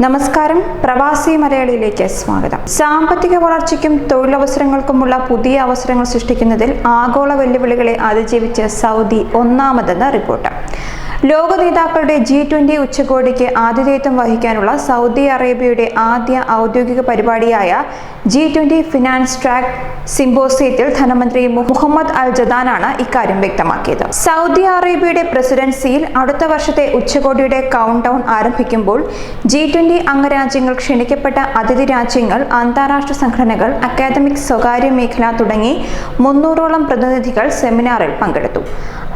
നമസ്കാരം. പ്രവാസി മലയാളിയിലേക്ക് സ്വാഗതം. സാമ്പത്തിക വളർച്ചയ്ക്കും തൊഴിലവസരങ്ങൾക്കുമുള്ള പുതിയ അവസരങ്ങൾ സൃഷ്ടിക്കുന്നതിൽ ആഗോള വെല്ലുവിളികളെ അതിജീവിച്ച് സൗദി ഒന്നാമതെന്ന് റിപ്പോർട്ട്. ലോക നേതാക്കളുടെ ജി ട്വന്റി ഉച്ചകോടിക്ക് ആതിഥേയത്വം വഹിക്കാനുള്ള സൗദി അറേബ്യയുടെ ആദ്യ ഔദ്യോഗിക പരിപാടിയായ ജി ട്വന്റി ഫിനാൻസ് ട്രാക്ക് സിംബോസിയത്തിൽ ധനമന്ത്രി മുഹമ്മദ് അൽ ജദാനാണ് ഇക്കാര്യം വ്യക്തമാക്കിയത്. സൗദി അറേബ്യയുടെ പ്രസിഡൻസിയിൽ അടുത്ത വർഷത്തെ ഉച്ചകോടിയുടെ കൗണ്ട് ഡൗൺ ആരംഭിക്കുമ്പോൾ ജി ട്വന്റി അംഗരാജ്യങ്ങൾ ക്ഷണിക്കപ്പെട്ട അതിഥി രാജ്യങ്ങൾ അന്താരാഷ്ട്ര സംഘടനകൾ അക്കാദമിക് സ്വകാര്യ മേഖല തുടങ്ങി മുന്നൂറോളം പ്രതിനിധികൾ സെമിനാറിൽ പങ്കെടുത്തു.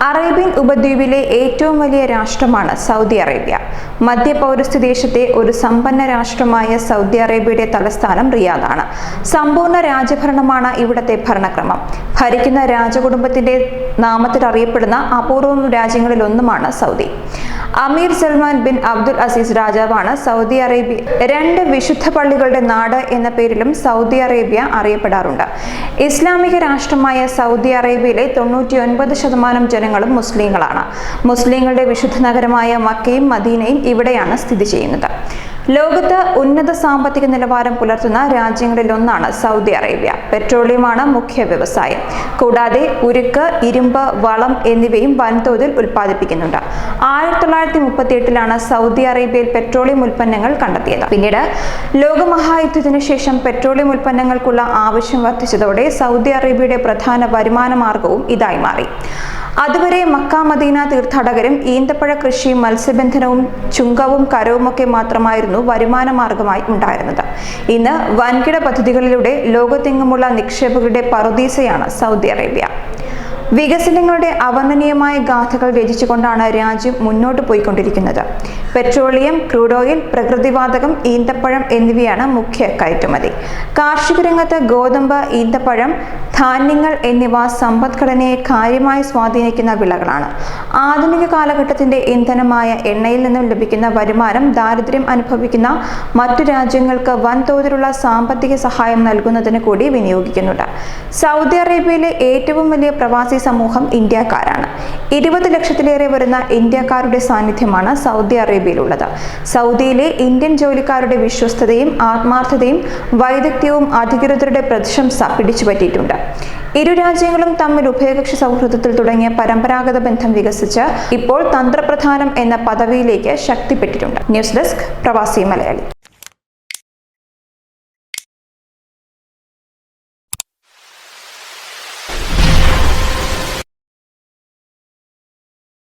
അറേബ്യൻ ഉപദ്വീപിലെ ഏറ്റവും വലിയ രാഷ്ട്രമാണ് സൗദി അറേബ്യ. മധ്യ പൗരസ്ത്യ ദേശത്തെ ഒരു സമ്പന്ന രാഷ്ട്രമായ സൗദി അറേബ്യയുടെ തലസ്ഥാനം റിയാദാണ്. സമ്പൂർണ രാജഭരണമാണ് ഇവിടത്തെ ഭരണക്രമം. ഭരിക്കുന്ന രാജകുടുംബത്തിന്റെ നാമത്തിൽ അറിയപ്പെടുന്ന അപൂർവം രാജ്യങ്ങളിലൊന്നുമാണ് Saudi. Amir Salman bin Abdul Aziz രാജാവാണ് സൗദി അറേബ്യ രണ്ട് വിശുദ്ധ പള്ളികളുടെ നാട് എന്ന പേരിലും സൗദി അറേബ്യ അറിയപ്പെടാറുണ്ട്. ഇസ്ലാമിക രാഷ്ട്രമായ സൗദി അറേബ്യയിലെ തൊണ്ണൂറ്റി ഒൻപത് ശതമാനം ജനങ്ങളും മുസ്ലിങ്ങളാണ്. മുസ്ലിങ്ങളുടെ വിശുദ്ധ നഗരമായ മക്കയും മദീനയും ഇവിടെയാണ് സ്ഥിതി ചെയ്യുന്നത്. ലോകത്ത് ഉന്നത സാമ്പത്തിക നിലവാരം പുലർത്തുന്ന രാജ്യങ്ങളിലൊന്നാണ് സൗദി അറേബ്യ. പെട്രോളിയമാണ് മുഖ്യ വ്യവസായം. കൂടാതെ ഉരുക്ക് ഇരുമ്പ് വളം എന്നിവയും വൻതോതിൽ ഉൽപ്പാദിപ്പിക്കുന്നുണ്ട്. ആയിരത്തി തൊള്ളായിരത്തി മുപ്പത്തി എട്ടിലാണ് സൗദി അറേബ്യയിൽ പെട്രോളിയം ഉൽപ്പന്നങ്ങൾ കണ്ടെത്തിയത്. പിന്നീട് ലോകമഹായുദ്ധത്തിനു ശേഷം പെട്രോളിയം ഉൽപ്പന്നങ്ങൾക്കുള്ള ആവശ്യം വർദ്ധിച്ചതോടെ സൗദി അറേബ്യയുടെ പ്രധാന വരുമാന മാർഗവും ഇതായി മാറി. അതുവരെ മക്ക മദീന തീർത്ഥാടകരും ഈന്തപ്പഴ കൃഷിയും മത്സ്യബന്ധനവും ചുങ്കവും കരവുമൊക്കെ മാത്രമായിരുന്നു വരുമാന മാർഗമായി ഉണ്ടായിരുന്നത്. ഇന്ന് വൻകിട പദ്ധതികളിലൂടെ ലോകത്തെങ്ങുമുള്ള നിക്ഷേപകരുടെ പറുദീസയാണ് സൗദി അറേബ്യ. വികസനങ്ങളുടെ അവർണനീയമായ ഗാഥകൾ രചിച്ചുകൊണ്ടാണ് രാജ്യം മുന്നോട്ട് പോയിക്കൊണ്ടിരിക്കുന്നത്. പെട്രോളിയം ക്രൂഡ് ഓയിൽ പ്രകൃതിവാതകം ഈന്തപ്പഴം എന്നിവയാണ് മുഖ്യ കയറ്റുമതി. കാർഷിക രംഗത്ത് ഗോതമ്പ് ഈന്തപ്പഴം ധാന്യങ്ങൾ എന്നിവ സമ്പദ്ഘടനയെ കാര്യമായി സ്വാധീനിക്കുന്ന വിളകളാണ്. ആധുനിക കാലഘട്ടത്തിന്റെ ഇന്ധനമായ എണ്ണയിൽ നിന്നും ലഭിക്കുന്ന വരുമാനം ദാരിദ്ര്യം അനുഭവിക്കുന്ന മറ്റു രാജ്യങ്ങൾക്ക് വൻതോതിലുള്ള സാമ്പത്തിക സഹായം നൽകുന്നതിന് കൂടി വിനിയോഗിക്കുന്നുണ്ട്. സൗദി അറേബ്യയിലെ ഏറ്റവും വലിയ പ്രവാസി സമൂഹം ഇന്ത്യക്കാരാണ്. ഇരുപത് ലക്ഷത്തിലേറെ വരുന്ന ഇന്ത്യക്കാരുടെ സാന്നിധ്യമാണ് സൗദി അറേബ്യയിലുള്ളത്. സൗദിയിലെ ഇന്ത്യൻ ജോലിക്കാരുടെ വിശ്വസ്തതയും ആത്മാർത്ഥതയും വൈദഗ്ധ്യവും അധികൃതരുടെ പ്രശംസ പിടിച്ചുപറ്റിയിട്ടുണ്ട്. ഇരു രാജ്യങ്ങളും തമ്മിൽ ഉഭയകക്ഷി സൗഹൃദത്തിൽ തുടങ്ങിയ പരമ്പരാഗത ബന്ധം വികസിച്ച് ഇപ്പോൾ തന്ത്രപ്രധാനം എന്ന പദവിയിലേക്ക് ശക്തിപ്പെട്ടിട്ടുണ്ട്. ന്യൂസ് ഡെസ്ക് പ്രവാസി മലയാളി.